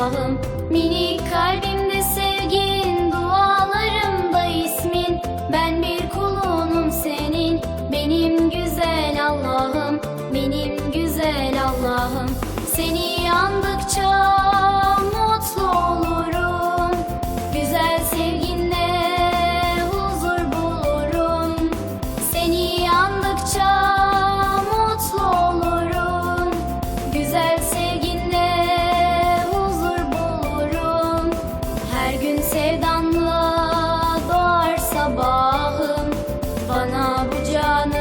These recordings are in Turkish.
günahım Minik kalbimde sevgin Dualarımda ismin. Ben bir kulunum senin Benim güzel Allah'ım. Benim güzel Allah'ım. Seni yandıkça bana bu canı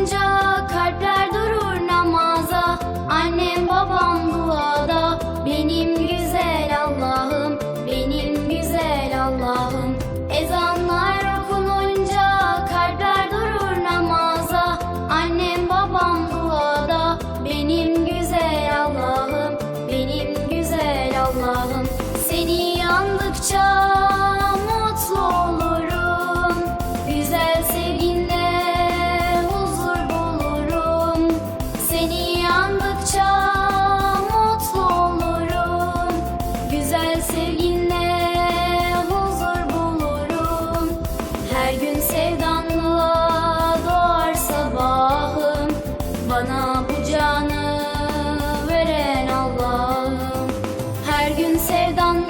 Uyanınca kalpler durur namaza. Annem babam duada Benim güzel Allah'ım Benim güzel Allah'ım. Ezanlar okununca kalpler durur namaza. Annem babam duada Benim güzel Allah'ım Benim güzel Allah'ım. Seni yandıkça gün sevdan